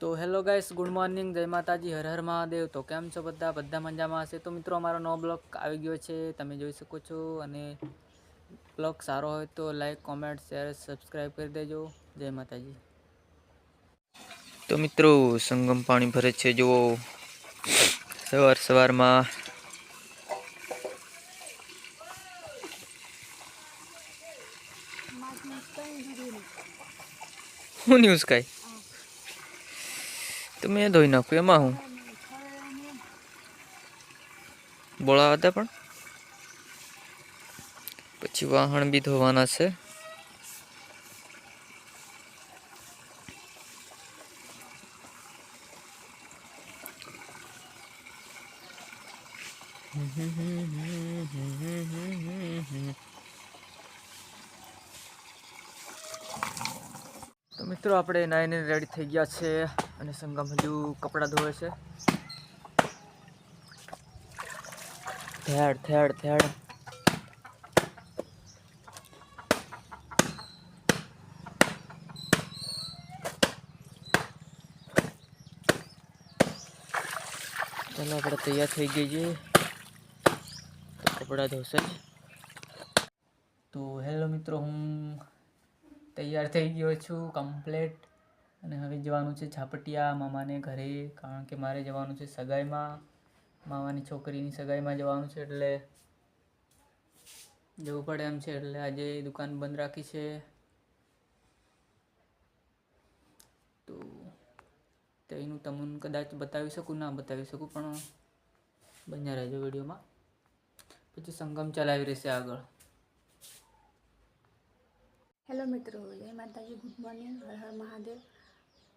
તો hello guys, good morning, જય માતાજી, હર હર મહાદેવ. તો કેમ છો બધા? બધા મજામાં હશે? તો મિત્રો, અમારો નવો બ્લોગ આવી ગયો છે, તમે જોઈ શકો છો. અને બ્લોગ સારો હોય તો લાઈક, કોમેન્ટ, શેર સબસ્ક્રાઈબ કરી દેજો. જય માતાજી. તો મિત્રો, સંગમ પાણી ભરે છે, જુઓ. સવાર સવારમાં હું ન્યૂઝ કાંઈ? તો મેં ધોઈ નાખ્યું એમાં હું. બોળા હતા પણ. પછી વાહણ બી ધોવાના છે. તો મિત્રો, આપણે નાઈને રેડી થઈ ગયા છે. અને સંગમ હજુ કપડાં ધોવે છે. થેડ થેડ થેડ ચાલો, આપણે તૈયાર થઈ ગઈ છે તો કપડાં ધોશે. તો હેલો મિત્રો, હું તૈયાર થઈ ગયો છું કમ્પ્લેટ. અને હવે જવાનું છે ઝાપટિયા મામાને ઘરે, કારણ કે મારે જવાનું છે સગાઈમાં. મામાની છોકરીની સગાઈમાં જવાનું છે એટલે જવું પડે એમ છે, એટલે આજે દુકાન બંધ રાખી છે. તો તેનું તમને કદાચ બતાવી શકું, ના બતાવી શકું, પણ બન્યા રહેજો વિડીયોમાં. પછી સંગમ ચલાવી રહેશે આગળ. હેલો મિત્રો, જય માતાજી, ગુડ મોર્નિંગ, હર હર મહાદેવ.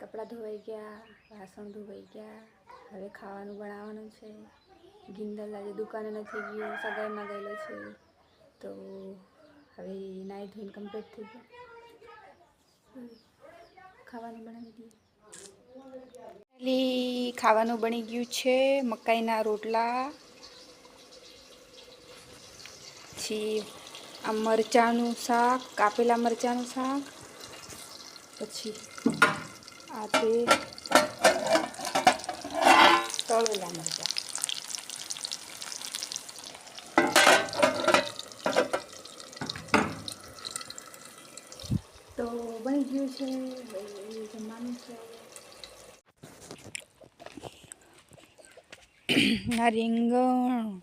કપડાં ધોવાઈ ગયા, વાસણ ધોવાઈ ગયા, હવે ખાવાનું બનાવવાનું છે. ગિંદલ આજે દુકાને નથી ગયો, સગાઈમાં ગયેલો છે. તો હવે નાઈ ધોઈને કમ્પ્લીટ થઈ ગયો. ખાવાનું બનાવી દઈએ. ખાવાનું બની ગયું છે મકાઈના રોટલા. પછી આ મરચાંનું શાક, કાપેલા મરચાંનું શાક. પછી આ તે તળેલા મરચાં. તો બની ગયું છે જમવાનું છે. આ રીંગણ,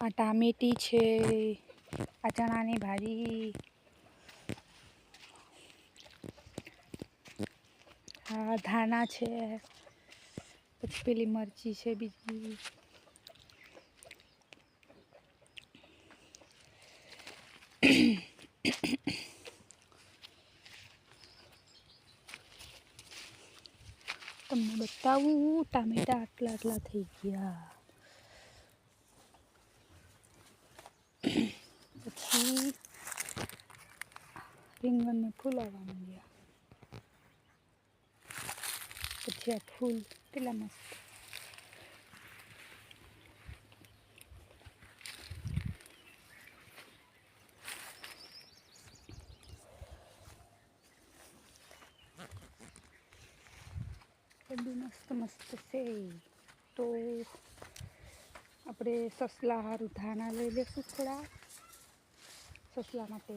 આ ટામેટી છે, આ ચણાની ભાજી. આ ધાણા છે, પછી પેલી મરચી છે બીજી. તમને બતાવું, ટામેટા આટલા આટલા થઈ ગયા. પછી રીંગણને ફૂલાવવા આ ફૂલ કેટલા મસ્ત બધું મસ્ત મસ્ત છે તો આપણે સસલા હારું ધાણા લઈ લઈશું થોડા સસલા માટે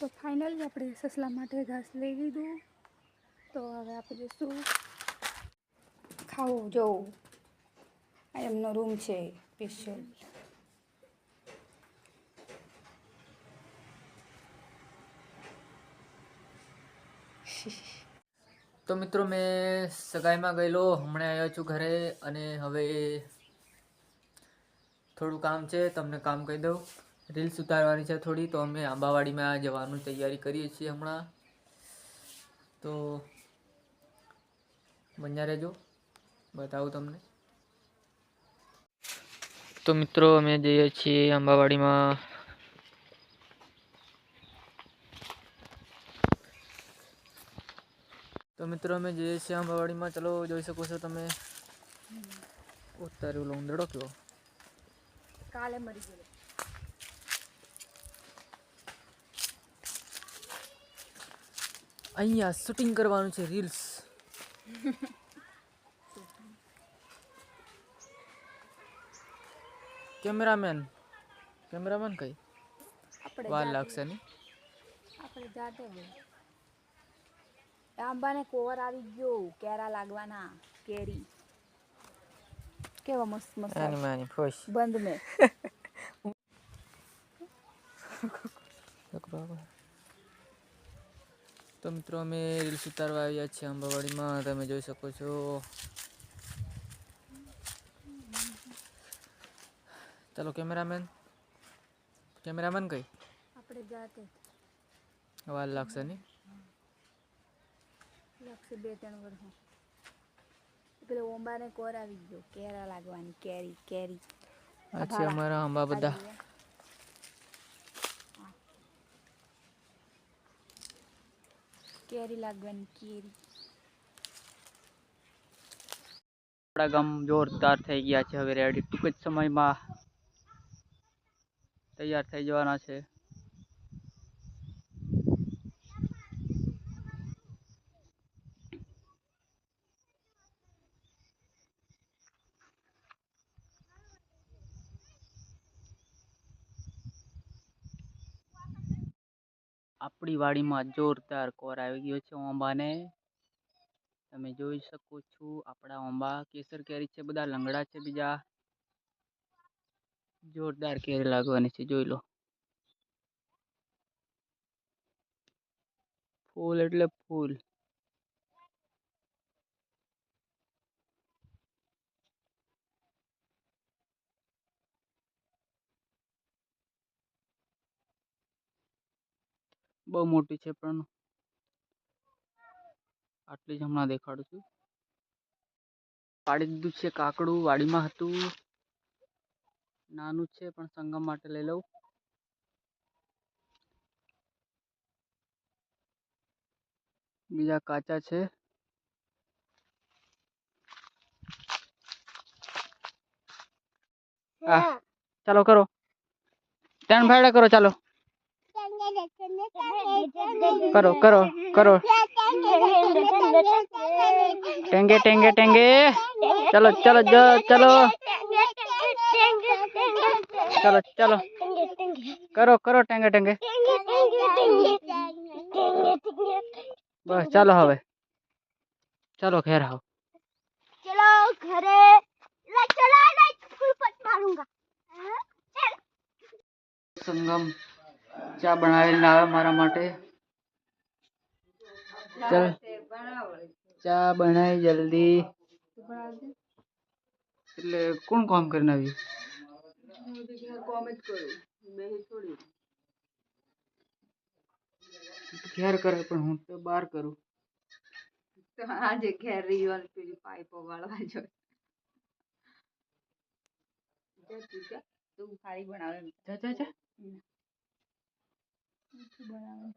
તો ફાઇનલી આપણે સસલા માટે ઘાસ લઈ લીધું. તો હવે આપણે શું ખાવું? જોવું આ એમનો રૂમ છે સ્પેશિયલ તો મિત્રો, મેં સગાઈમાં ગયેલો, હમણાં આવ્યો છું ઘરે અને હવે થોડું કામ છે, તમને કામ કહી દઉં. રીલ્સ ઉતારવાની છે થોડી, તો અમે આંબાવાડીમાં જવાનું તૈયારી કરીએ છીએ હમણાં. તો બન્યા રહેજો, બતાવું તમને. તો મિત્રો, અમે જઈએ છીએ આંબાવાડીમાં. તો મિત્રો, અમે જઈએ છીએ આંબાવાડીમાં. ચલો, જોઈ શકો છો તમે. ઉતાર્યું લો, ઉંદરડો કયો કાલે મરી ગયેલો અહીંયા શૂટિંગ કરવાનું છે રીલ્સ કેમેરામેન કેમેરામેન કઈ? વાર લાગશે ને? આપણે જાતે આંબાને કોવર આવી ગયો કેરા લાગવાના કેરી. કેવા મસ્ત મસ્ત માની ખુશ. બંધ મેં તો મિત્રો અમે રીલ્સ ઉતારવા આવ્યા છીએ અંબાવાડીમાં તમે જોઈ શકો છો. ચાલો કેમેરામેન. કેમેરામેન કઈ? આપણે જાતે. વાર લાગશે ને લાગશે બે ત્રણ વર્ષ પેલો ઓંબાને કોર આવી ગયો. કેરા લાગવાની કેરી કેરી. અચ્છા અમારા આંબા બધા આ જુઓ. કેરી લાગવાની કેરી. આપણા ગામ જોરદાર થઈ ગયા છે. હવે રેડી ટૂંક જ સમયમાં તૈયાર થઈ જવાના છે. આપણી વાડીમાં જોરદાર કોર આવી ગયો છે ઓંબાને. તમે જોઈ શકો છો આપણા ઓંબા, કેસર કેરી છે, બધા લંગડા છે બીજા. જોરદાર કેરી લાગવાની છે, જોઈ લો. ફૂલ એટલે ફૂલ. બહુ મોટી છે પણ આટલી જ હમણાં દેખાડું છું. પાડી દીધું છે કાકડું, વાડીમાં હતું. નાનું છે પણ સંગમ માટે લઈ લઉં. બીજા કાચા છે. ચાલો કરો. ત્રણ ભાડા કરો, ચાલો. करो करो करो। टेंगे टेंगे टेंगे। चलो चलो जो चलो। चलो चलो। करो करो टेंगे टेंगे। बस चलो हवे। चलो घेर। आओ चलो घरे चला। संगम। ચા બનાવીને આવે મારા માટે ચલ ચા બનાવી જલ્દી એટલે કોણ કામ કરીને આવી ઘેર કરે પણ હું તો બહાર કરું આજે ઘેર રિયુઅલ પેલી પાઇપો વાળવા જોઈએ તું ખાલી બનાવે જા જા જા બનાવે